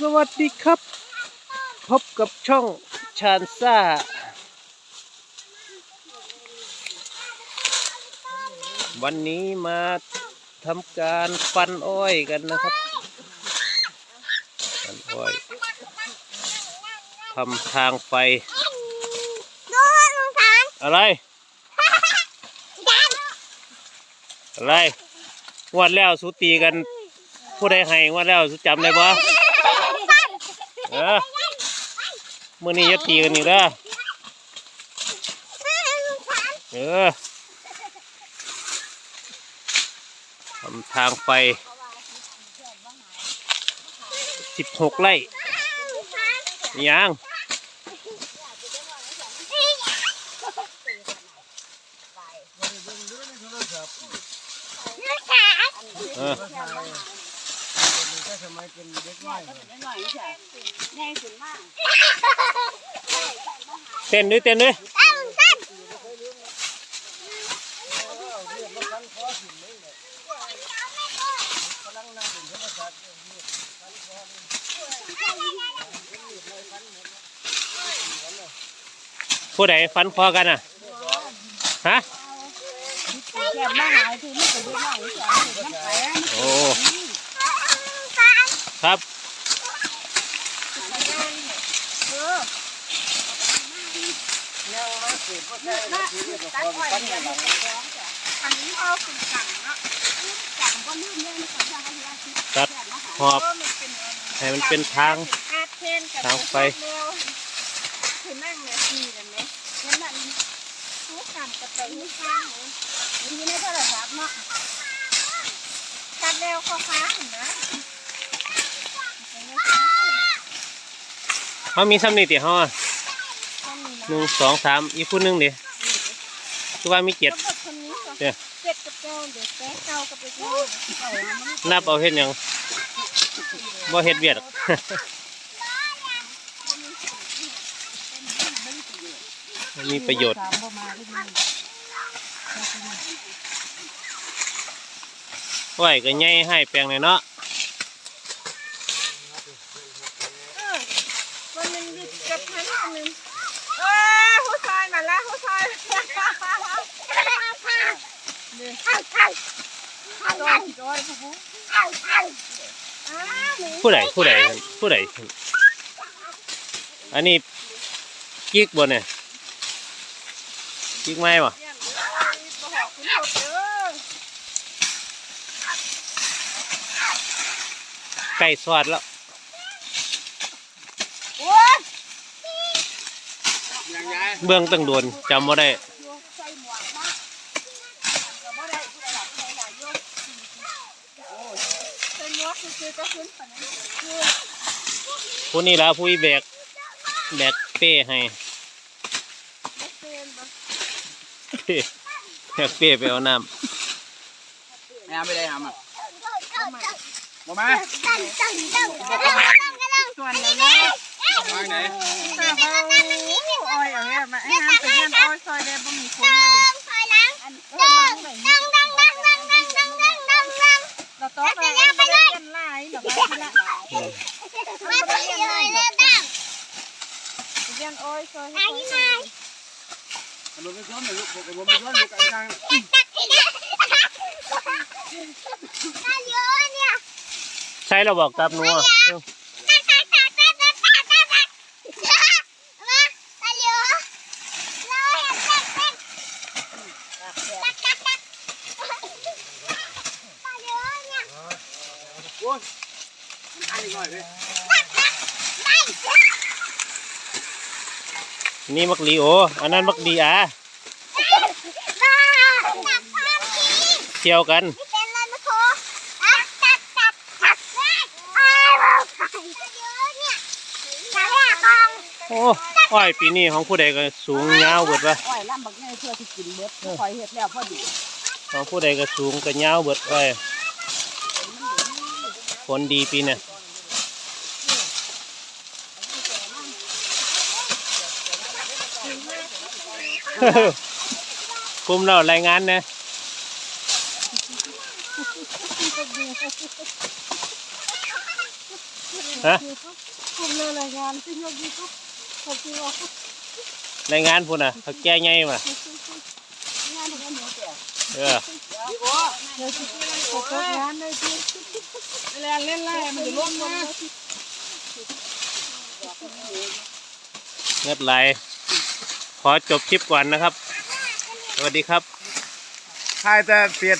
สวัสดีครับ พบกับช่องชานซ่า วันนี้มาทำการฟันอ้อยกันนะครับฟันอ้อยทำทางไฟดูลุงสันอะไร อะไรงวดแล้วสุตีกันผู้ใดให้งวดแล้วสุจำได้บ่ เออมื่อนี้จะตีกันอีกเด้อเออทำทางไฟสิบหกไร่ยังลุงสันเออ สมัยเป็นเด็กน้อยเด็กน้อยนี่แน่ขึ้มากเต้นด้วยเต้นด้วยผู้ใดฟันคอกันอะ ฮะ โอ้ ครับตัดหอบให้มันเป็นทางทางไปคือนั่งเนี่ยดีเลยไหมนั่นนั่นทุกขันกับไปนี่ข้างนี่นี่ไม่เท่าไหร่ครับเนาะตัดแล้วก็ค้างนะ เขามีซ้ำนี่เตี๋ยห่อหนึ่งสองสามอีกคู่นึ่งเดียวคือว่ามีเจ็ดเดียวจ็ดกับเก้าเดี๋ยวแปดเก้ากับเก้านับเอาเห็ดยังบ่เห็ดเบียดมีประโยชน์ไหวก็ง่ายให้แปลงเลยเนาะ ก็บใหนิดงเอ้ยหัวซอยมาแล้วหัวซอยนี่ผู้าผู้ใดผู้ใดผู้ใดอันนี้กิ๊กบนเนี่ยกิ๊กไม่ะเลี้ยม้อไก่สอดแล้ว เบื้องตั้งโดนจำบ่ได้โยกใส่หมวกมาก็บ่ได้ผู้ใดหลับผู้ใดหลายโยกโอ้ยใส่หมวกคือๆก็ขึ้นปานนั้นคือผู้นี้ละผู้อีแบกแบกเป้ให้บ่เป็นบ่เป้แบกเป้ไปเอาน้ไม่เอาไม่ได้ทำอะตั้งมามาตั้งตั้งตั้งตั้งส่วนแล้วนะวางไหนถ้าเบาอ้ ไอ้น้ำไปเยี่ยมอ้อยซอยแดงบ่มีคนมาดิถอยหลังอันเออมาไหนตั้งตั้งตั้งตั้งตั้งตั้งตั้งตั้งตั้งเราต้องไปเยี่ยมไปเลยเยี่ยมหลายดอกไม้ที่ละมาถอยเลยนะตั้งเยี่ยมอ้อยซอยอันนี้มาลงไปซ้อนหน่อยลูกผมผมไปซ้อนลูกกันกลางตักอีกแล้วตาเยอะเนี่ยำใช่เราบอกตับหนัว นี่มักดีโอ อันนั้นมักดีอะเที่ยวกันโอ้ยปีนี้ของผู้ใดก็สูงเง่าเบิดคอห็ดแล้ของผู้ใดก็สูงก็ยาวเบิดไป ลดีปีเนี่ยคุมเรารายงานนะฮะผมเลยรายงานที่ยกยูทูบขอบคุณว่าในงานพุ่นน่ะเขาแก้ไงมางานของหนูเสียเออ เดี๋ยวจะขอตัวงเล่นเล่นไล่มันจะล่วงมาเงิดไหลขอจบคลิปก่อนนะครับ สวัสดีครับ ใครจะเปลี่ยน